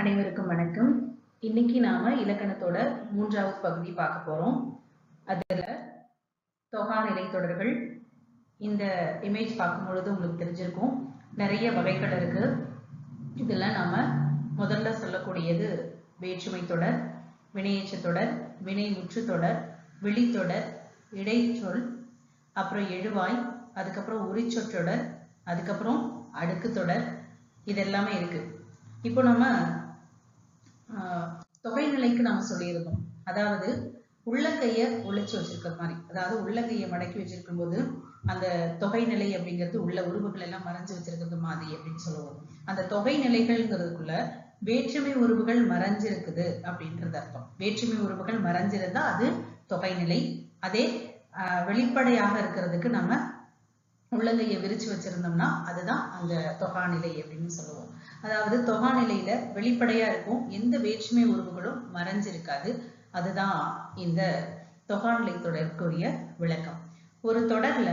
அனைவருக்கும் வணக்கம். இன்னைக்கு நாம இலக்கணத்தோட மூன்றாவது பகுதி பார்க்க போறோம். அதுல தொகாநிலை தொடர்கள் இந்த இமேஜ் பார்க்கும் பொழுது உங்களுக்கு தெரிஞ்சிருக்கும். நிறைய வகைகள் இருக்கு. இதுல நாம முதல்ல சொல்லக்கூடியது வேற்றுமை தொடர் வினையேச்ச தொடர் வினை முற்று தொடர் வெளித்தொடர் இடைச்சொல் அப்புறம் எழுவாய் அதுக்கப்புறம் உரிச்சொற்றொடர் அதுக்கப்புறம் அடுக்கு தொடர் இதெல்லாமே இருக்கு. இப்போ நம்ம ஆஹ், தொகைநிலைக்கு நாம சொல்லியிருந்தோம் அதாவது உள்ளங்கைய உழைச்சு வச்சிருக்கிற மாதிரி. அதாவது உள்ளங்கைய மடக்கி வச்சிருக்கும் போது அந்த தொகைநிலை அப்படிங்கிறது உள்ள உருவுகள் எல்லாம் மறைஞ்சு வச்சிருக்கிறது மாதிரி அப்படின்னு சொல்லுவோம். அந்த தொகை நிலைகள்ங்கிறதுக்குள்ள வேற்றுமை உருவுகள் மறைஞ்சிருக்குது அப்படின்றது அர்த்தம். வேற்றுமை உருவுகள் மறைஞ்சிருந்தா அது தொகைநிலை. அதே ஆஹ், வெளிப்படையாக இருக்கிறதுக்கு நம்ம உள்ளங்கையை விரிச்சு வச்சிருந்தோம்னா அதுதான் அந்த தொகாநிலை அப்படின்னு சொல்லுவோம். அதாவது தொகாநிலையில வெளிப்படையா இருக்கும். எந்த வேற்றுமை உறவுகளும் மறைஞ்சிருக்காது. அதுதான் இந்த தொகாநிலை தொடருக்குரிய விளக்கம். ஒரு தொடர்ல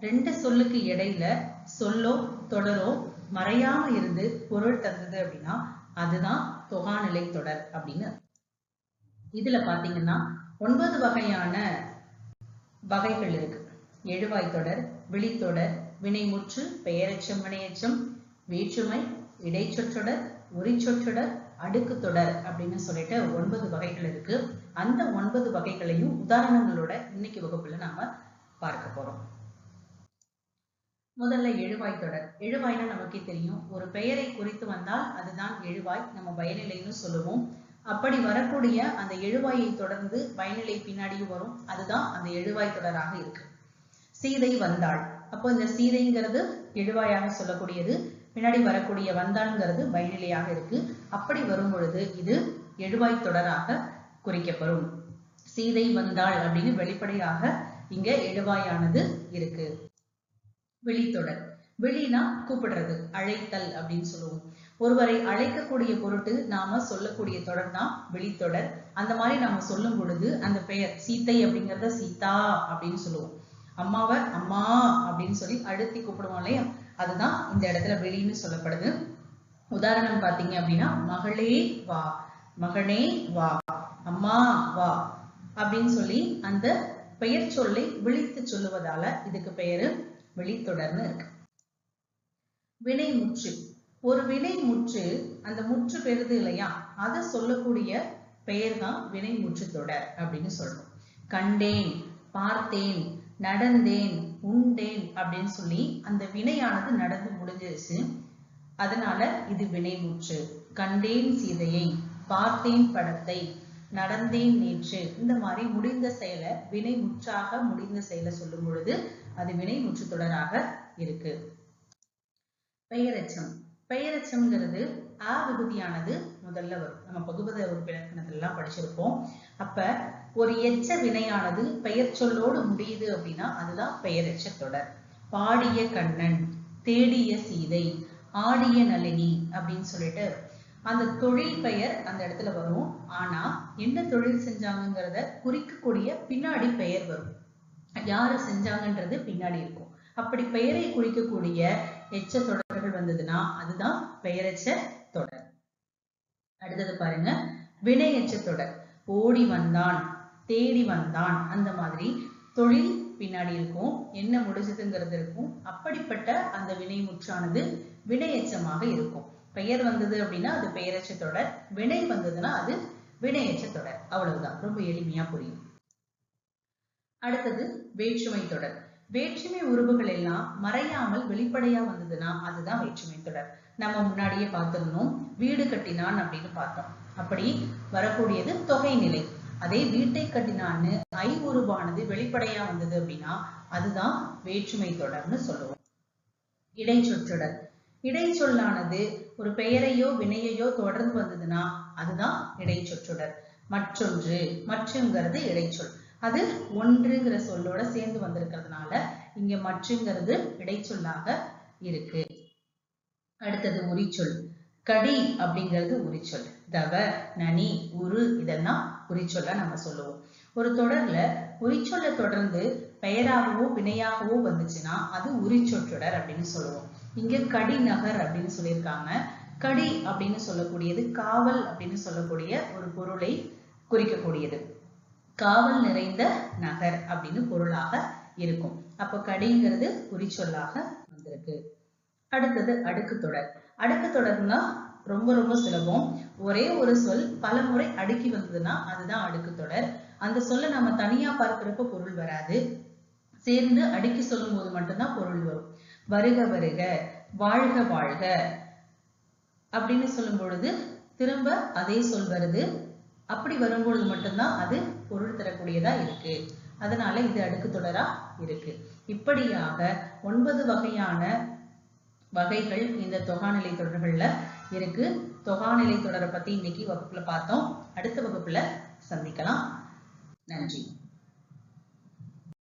ரெண்டு சொல்லுக்கு இடையில சொல்லோ தொடரோ மறையாம இருந்து பொருள் தந்தது அப்படின்னா அதுதான் தொகாநிலை தொடர் அப்படின்னு இதுல பாத்தீங்கன்னா ஒன்பது வகையான வகைகள் இருக்கு. எழுவாய் தொடர் விழித்தொடர் வினைமுற்று பெயரெச்சம் வினையச்சம் வேற்றுமை இடைச்சொற்றொடர் உரிச்சொற்றொடர் அடுக்கு தொடர் அப்படின்னு சொல்லிட்டு ஒன்பது வகைகள் இருக்கு. அந்த ஒன்பது வகைகளையும் உதாரணங்களோட இன்னைக்கு வகுப்புல நாம பார்க்க போறோம். முதல்ல எழுவாய் தொடர். எழுவாய்னா நமக்கே தெரியும். ஒரு பெயரை குறித்து வந்தால் அதுதான் எழுவாய். நம்ம பயனிலைன்னு சொல்லுவோம். அப்படி வரக்கூடிய அந்த எழுவாயை தொடர்ந்து பயனிலை பின்னாடியும் வரும். அதுதான் அந்த எழுவாய் தொடராக இருக்கு. சீதை வந்தாள். அப்போ இந்த சீதைங்கிறது எழுவாயாக சொல்லக்கூடியது பின்னாடி வரக்கூடிய வந்தாள்ங்கிறது பயனிலையாக இருக்கு. அப்படி வரும் பொழுது இது எழுவாய் தொடராக குறிக்கப்படும். சீதை வந்தாள் அப்படின்னு வெளிப்படையாக இங்க எழுவாயானது இருக்கு. வெளித்தொடர். வெளினா கூப்பிடுறது அழைத்தல் அப்படின்னு சொல்லுவோம். ஒருவரை அழைக்கக்கூடிய பொருட்டு நாம சொல்லக்கூடிய தொடர் தான் வெளித்தொடர். அந்த மாதிரி நாம சொல்லும் பொழுது அந்த பெயர் சீத்தை அப்படிங்கிறத சீதா அப்படின்னு சொல்லுவோம். அம்மாவை அம்மா அப்படின்னு சொல்லி அழுத்தி கூப்பிடுவோம் இல்லையா? அதுதான் இந்த இடத்துல வெளின்னு சொல்லப்படுது. உதாரணம் பார்த்தீங்க அப்படின்னா மகளே வா மகனே வா அம்மா வா அப்படின்னு சொல்லி அந்த பெயர் சொல்லை விழித்து சொல்லுவதால இதுக்கு பெயரு வெளித்தொடர்னு இருக்கு. வினை முற்று. ஒரு வினை முற்று அந்த முற்று பெறுது இல்லையா? அதை சொல்லக்கூடிய பெயர் தான் வினை முற்று தொடர் அப்படின்னு சொல்றோம். கண்டேன் பார்த்தேன் நடந்தேன் உண்டேன் அப்படின்னு சொல்லி அந்த வினையானது நடந்து முடிஞ்சிருச்சு. அதனால இது வினைமுற்று. கண்டேன் சீதையை பார்த்தேன் படத்தை நடந்தேன் நேற்று. இந்த மாதிரி முடிந்த செயலை வினை முற்றாக முடிந்த செயலை சொல்லும் பொழுது அது வினை முற்று தொடராக இருக்கு. பெயரச்சம். பெயரச்சம்ங்கிறது அ விகுதியானது முதல்ல வரும். நம்ம பகுபத உறுப்பிலக்கணத்துல எல்லாம் படிச்சிருப்போம். அப்ப ஒரு எச்ச வினையானது பெயர் சொல்லோடு முடியுது அப்படின்னா அதுதான் பெயரெச்ச தொடர். பாடிய கண்ணன் தேடிய சீதை ஆடிய நளினி அப்படின்னு சொல்லிட்டு அந்த தொழில் பெயர் அந்த இடத்துல வரும். ஆனா என்ன தொழில் செஞ்சாங்கிறத குறிக்கக்கூடிய பின்னாடி பெயர் வரும். யாரு செஞ்சாங்கன்றது பின்னாடி இருக்கும். அப்படி பெயரை குறிக்கக்கூடிய எச்ச தொடர்கள் வந்ததுன்னா அதுதான் பெயரச்ச தொடர். அடுத்தது பாருங்க. வினையச்சத்தொடர். ஓடி வந்தான் தேடி வந்தான். அந்த மாதிரி தொழில் பின்னாடி இருக்கும். என்ன முடிச்சதுங்கிறது இருக்கும். அப்படிப்பட்ட அந்த வினை முற்றானது வினையச்சமாக இருக்கும். பெயர் வந்தது அப்படின்னா அது பெயரச்சத்தொடர். வினை வந்ததுன்னா அது வினையச்சத்தொடர். அவ்வளவுதான். ரொம்ப எளிமையா புரியும். அடுத்தது வேற்றுமை தொடர் வேற்றுமை உறவுகள் எல்லாம் மறையாமல் வெளிப்படையா வந்ததுன்னா அதுதான் வேற்றுமை தொடர் நம்ம முன்னாடியே பார்த்துருந்தோம். வீடு கட்டினான் அப்படின்னு பார்த்தோம். அப்படி வரக்கூடியது தொகை நிலை. அதே வீட்டை கட்டினான்னு ஐ உருவானது வெளிப்படையா வந்தது அப்படின்னா அதுதான் வேற்றுமை தொடர்னு சொல்லுவோம். இடைச்சொற்றொடர். இடைச்சொல்லானது ஒரு பெயரையோ வினையையோ தொடர்ந்து வந்ததுன்னா அதுதான் இடைச்சொற்றொடர். மற்றொன்று மற்றுங்கிறது இடைச்சொல். அது ஒன்றுங்கிற சொல்லோட சேர்ந்து வந்திருக்கிறதுனால இங்க மற்றுங்கிறது இடைச்சொல்லாக இருக்கு. அடுத்தது உரிச்சொல். கடி அப்படிங்கிறது உரிச்சொல். தவ நனி உரு இதெல்லாம் உரிச்சொல்லா நம்ம சொல்லுவோம். ஒரு தொடர்ல உரிச்சொல்லை தொடர்ந்து பெயராகவோ வினையாகவோ வந்துச்சுன்னா அது உரிச்சொற்றொடர் அப்படின்னு சொல்லுவோம். இங்க கடி நகர் அப்படின்னு சொல்லியிருக்காங்க. கடி அப்படின்னு சொல்லக்கூடியது காவல் அப்படின்னு சொல்லக்கூடிய ஒரு பொருளை குறிக்கக்கூடியது. காவல் நிறைந்த நகர் அப்படின்னு பொருளாக இருக்கும். அப்ப கடிங்கிறது குறிச்சொல்லாக வந்திருக்கு. அடுத்தது அடுக்கு தொடர். அடுக்கு தொடர்னா ரொம்ப ரொம்ப சுலபம். ஒரே ஒரு சொல் பல முறை அடுக்கி வந்ததுன்னா அதுதான் அடுக்கு தொடர். அந்த சொல்ல நம்ம தனியா பார்க்கிறப்ப பொருள் வராது. சேர்ந்து அடுக்கி சொல்லும் போது மட்டும்தான் பொருள் வரும். வருக வருக வாழ்க வாழ்க அப்படின்னு சொல்லும் பொழுது திரும்ப அதே சொல் வருது. அப்படி வரும்பொழுது மட்டும்தான் அது பொருள் தரக்கூடியதா இருக்கு. அதனால இது அடுக்கு தொடரா இருக்கு. இப்படியாக ஒன்பது வகையான வகைகள் இந்த தொகாநிலை தொடர்கள்ல இருக்கு. தொகாநிலை தொடரை பத்தி இன்னைக்கு வகுப்புல பார்த்தோம். அடுத்த வகுப்புல சந்திக்கலாம். நன்றி.